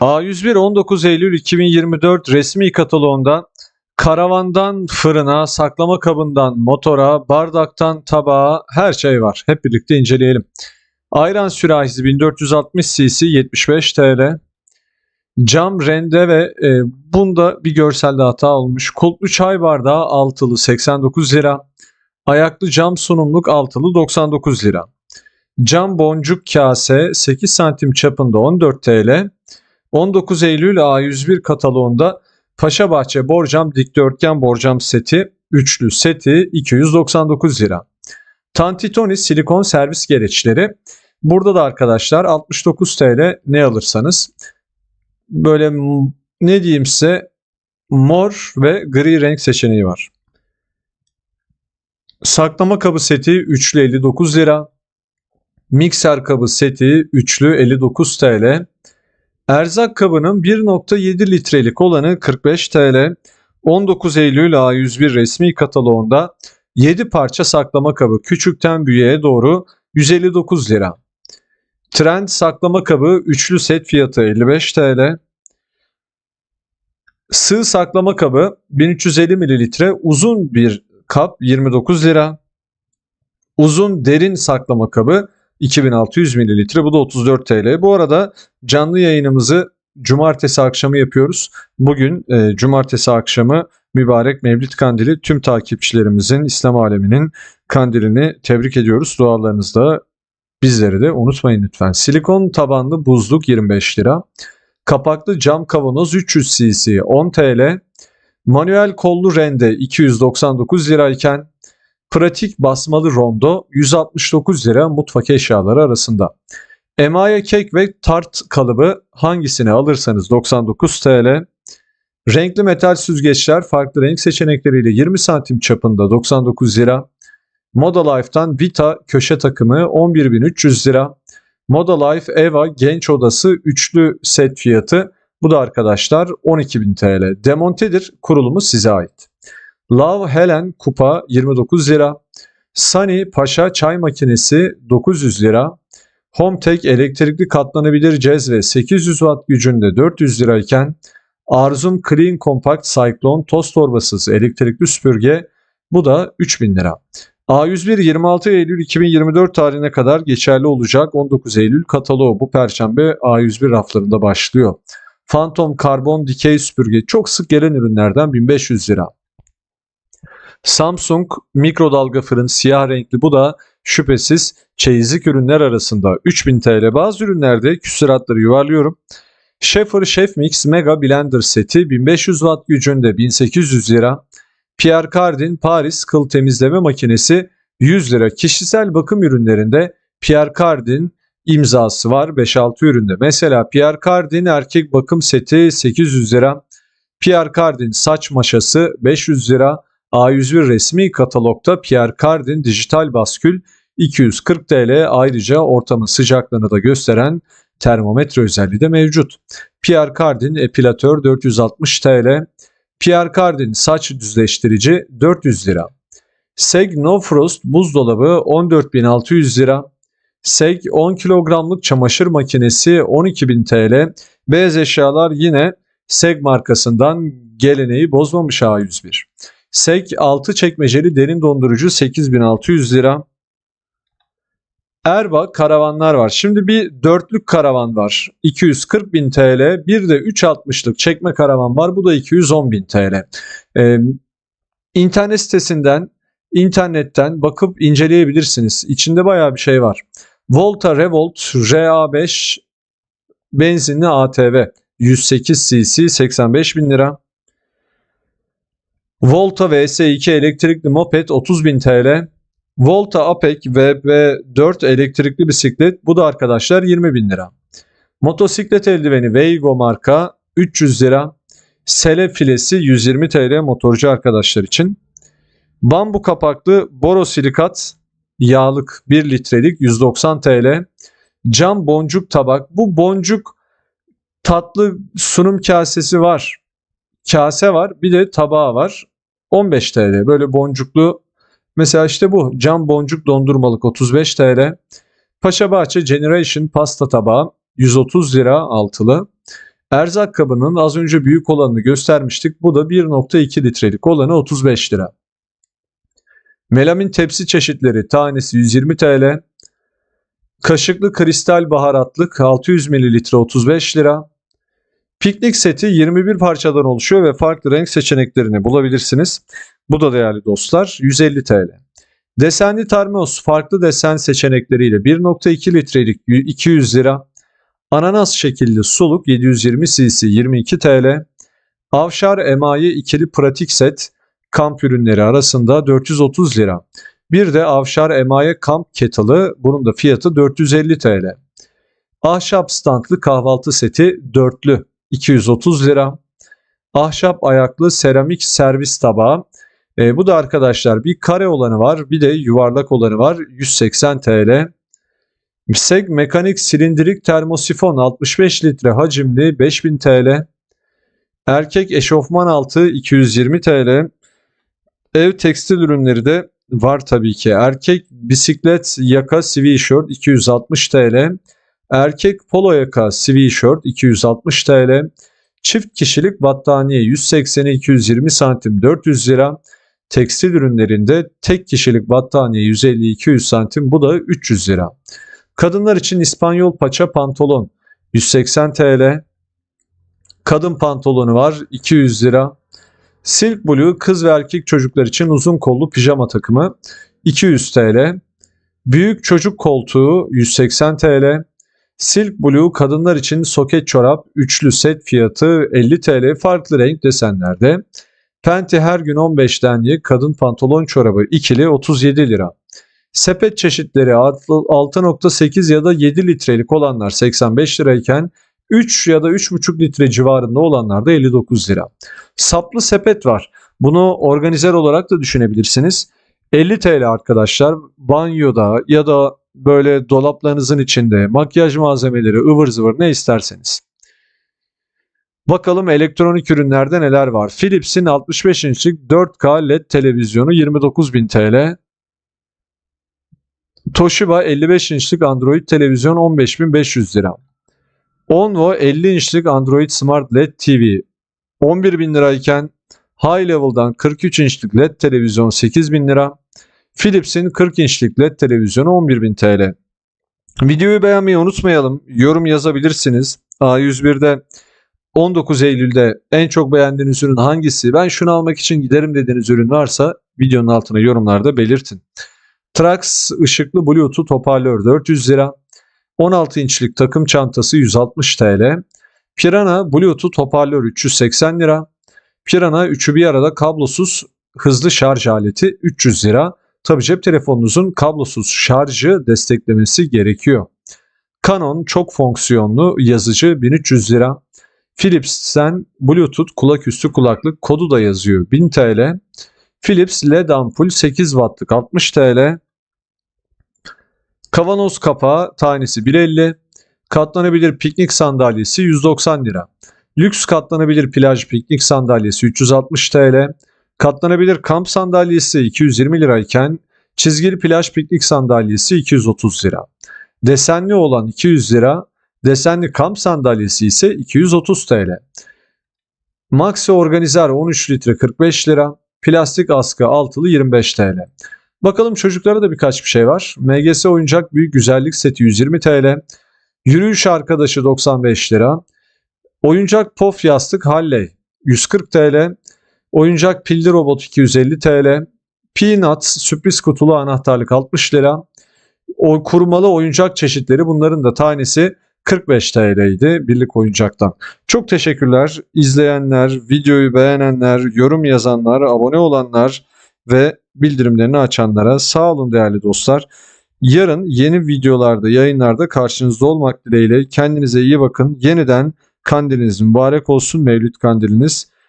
A101 19 Eylül 2024 resmi kataloğunda karavandan fırına, saklama kabından motora, bardaktan tabağa her şey var. Hep birlikte inceleyelim. Ayran sürahisi 1460 cc 75 TL. Cam rende ve e, bunda bir görselde hata olmuş. Kulplu çay bardağı altılı 89 lira. Ayaklı cam sunumluk altılı 99 lira. Cam boncuk kase 8 santim çapında 14 TL. 19 Eylül A101 kataloğunda Paşabahçe borcam dikdörtgen borcam seti üçlü seti 299 lira. Tantitoni silikon servis gereçleri. Burada da arkadaşlar 69 TL ne alırsanız böyle ne diyeyim size mor ve gri renk seçeneği var. Saklama kabı seti üçlü 59 lira. Mikser kabı seti üçlü 59 TL. Erzak kabının 1.7 litrelik olanı 45 TL. 19 Eylül A101 resmi kataloğunda 7 parça saklama kabı küçükten büyüğe doğru 159 lira. Trend saklama kabı üçlü set fiyatı 55 TL. Sığ saklama kabı 1350 mililitre uzun bir kap 29 lira. Uzun derin saklama kabı 2600 mililitre bu da 34 TL. Bu arada canlı yayınımızı cumartesi akşamı yapıyoruz. Bugün e, cumartesi akşamı mübarek Mevlid Kandili tüm takipçilerimizin İslam aleminin kandilini tebrik ediyoruz. Dualarınızda bizleri de unutmayın lütfen. Silikon tabanlı buzluk 25 lira. Kapaklı cam kavanoz 300 cc 10 TL. Manuel kollu rende 299 lirayken pratik basmalı rondo 169 lira mutfak eşyaları arasında. Emaye kek ve tart kalıbı hangisini alırsanız 99 TL. Renkli metal süzgeçler farklı renk seçenekleriyle 20 santim çapında 99 lira. Moda Life'tan Vita köşe takımı 11.300 lira. Moda Life Eva genç odası üçlü set fiyatı. Bu da arkadaşlar 12.000 TL. Demontedir kurulumu size ait. Love Helen kupa 29 lira. Sunny Paşa çay makinesi 900 lira. Hometech elektrikli katlanabilir cezve 800 watt gücünde 400 lirayken Arzum Clean Compact Cyclone toz torbasız elektrikli süpürge bu da 3000 lira. A101 26 Eylül 2024 tarihine kadar geçerli olacak 19 Eylül kataloğu bu perşembe A101 raflarında başlıyor. Phantom karbon dikey süpürge çok sık gelen ürünlerden 1500 lira. Samsung mikrodalga fırın siyah renkli bu da şüphesiz çeyizlik ürünler arasında 3000 TL bazı ürünlerde küsuratları yuvarlıyorum. Schaefer Chef Mix Mega Blender seti 1500 watt gücünde 1800 lira. Pierre Cardin Paris kıl temizleme makinesi 100 lira. Kişisel bakım ürünlerinde Pierre Cardin imzası var 5-6 üründe. Mesela Pierre Cardin erkek bakım seti 800 lira. Pierre Cardin saç maşası 500 lira. A101 resmi katalogda Pierre Cardin dijital baskül 240 TL ayrıca ortamın sıcaklığını da gösteren termometre özelliği de mevcut. Pierre Cardin epilatör 460 TL. Pierre Cardin saç düzleştirici 400 lira. Seg No Frost buzdolabı 14.600 lira. Seg 10 kilogramlık çamaşır makinesi 12.000 TL. Beyaz eşyalar yine Seg markasından geleneği bozmamış A101. Seg 6 çekmeceli derin dondurucu 8600 lira. Erba karavanlar var. Şimdi bir dörtlük karavan var. 240 bin TL. Bir de 360'lık çekme karavan var. Bu da 210 bin TL. Ee, internet sitesinden, internetten bakıp inceleyebilirsiniz. İçinde bayağı bir şey var. Volta Revolt RA5 benzinli ATV 108 cc 85 bin lira. Volta VS2 elektrikli moped 30.000 TL. Volta Apec VB4 elektrikli bisiklet bu da arkadaşlar 20.000 lira. Motosiklet eldiveni Veigo marka 300 lira. Sele filesi 120 TL motorcu arkadaşlar için. Bambu kapaklı borosilikat yağlık 1 litrelik 190 TL. Cam boncuk tabak. Bu boncuk tatlı sunum kasesi var kase var bir de tabağı var 15 TL böyle boncuklu mesela işte bu cam boncuk dondurmalık 35 TL Paşabahçe Generation pasta tabağı 130 lira altılı Erzak kabının az önce büyük olanını göstermiştik. Bu da 1.2 litrelik olanı 35 lira. Melamin tepsi çeşitleri tanesi 120 TL. Kaşıklı kristal baharatlık 600 ml 35 lira. Piknik seti 21 parçadan oluşuyor ve farklı renk seçeneklerini bulabilirsiniz. Bu da değerli dostlar 150 TL. Desenli termos farklı desen seçenekleriyle 1.2 litrelik 200 lira. Ananas şekilli suluk 720 cc 22 TL. Avşar emayi ikili pratik set kamp ürünleri arasında 430 lira. Bir de Avşar emaye kamp kettle'ı bunun da fiyatı 450 TL. Ahşap standlı kahvaltı seti dörtlü 230 lira. Ahşap ayaklı seramik servis tabağı. E, bu da arkadaşlar bir kare olanı var bir de yuvarlak olanı var 180 TL. Seg mekanik silindirik termosifon 65 litre hacimli 5000 TL. Erkek eşofman altı 220 TL. Ev tekstil ürünleri de var tabii ki. Erkek bisiklet yaka sweatshirt 260 TL. Erkek polo yaka sweatshirt 260 TL. Çift kişilik battaniye 180'e 220 santim 400 lira. Tekstil ürünlerinde tek kişilik battaniye 150-200 santim bu da 300 lira. Kadınlar için İspanyol paça pantolon 180 TL. Kadın pantolonu var 200 lira. Silk Blue kız ve erkek çocuklar için uzun kollu pijama takımı 200 TL. Büyük çocuk koltuğu 180 TL. Silk Blue kadınlar için soket çorap üçlü set fiyatı 50 TL farklı renk desenlerde. Penti her gün 15 denli kadın pantolon çorabı ikili 37 lira. Sepet çeşitleri 6.8 ya da 7 litrelik olanlar 85 lirayken 3 ya da 3.5 litre civarında olanlar da 59 lira. Saplı sepet var. Bunu organizer olarak da düşünebilirsiniz. 50 TL arkadaşlar banyoda ya da böyle dolaplarınızın içinde makyaj malzemeleri ıvır zıvır ne isterseniz. Bakalım elektronik ürünlerde neler var. Philips'in 65 inçlik 4K LED televizyonu 29.000 TL. Toshiba 55 inçlik Android televizyon 15.500 lira. Onvo 50 inçlik Android Smart LED TV 11.000 lirayken High Level'dan 43 inçlik LED televizyon 8.000 lira. Philips'in 40 inçlik LED televizyonu 11.000 TL. Videoyu beğenmeyi unutmayalım. Yorum yazabilirsiniz. A101'de 19 Eylül'de en çok beğendiğiniz ürün hangisi? Ben şunu almak için giderim dediğiniz ürün varsa videonun altına yorumlarda belirtin. Trax ışıklı Bluetooth hoparlör 400 lira. 16 inçlik takım çantası 160 TL. Pirana Bluetooth hoparlör 380 lira. Pirana üçü bir arada kablosuz hızlı şarj aleti 300 lira. Tabi cep telefonunuzun kablosuz şarjı desteklemesi gerekiyor. Canon çok fonksiyonlu yazıcı 1300 lira. Philips'ten Bluetooth kulaküstü kulaklık kodu da yazıyor 1000 TL. Philips LED ampul 8 wattlık 60 TL. Kavanoz kapağı tanesi 1.50. Katlanabilir piknik sandalyesi 190 lira. Lüks katlanabilir plaj piknik sandalyesi 360 TL. Katlanabilir kamp sandalyesi 220 lirayken çizgili plaj piknik sandalyesi 230 lira. Desenli olan 200 lira, desenli kamp sandalyesi ise 230 TL. Maxi Organizer 13 litre 45 lira, plastik askı altılı 25 TL. Bakalım çocuklara da birkaç bir şey var. MGS oyuncak büyük güzellik seti 120 TL. Yürüyüş arkadaşı 95 lira. Oyuncak pof yastık Halley 140 TL. Oyuncak pilli robot 250 TL. Peanut sürpriz kutulu anahtarlık 60 lira. O kurmalı oyuncak çeşitleri bunların da tanesi 45 TL'ydi birlik oyuncaktan. Çok teşekkürler izleyenler, videoyu beğenenler, yorum yazanlar, abone olanlar ve bildirimlerini açanlara sağ olun değerli dostlar. Yarın yeni videolarda, yayınlarda karşınızda olmak dileğiyle kendinize iyi bakın. Yeniden kandiliniz mübarek olsun Mevlüt kandiliniz.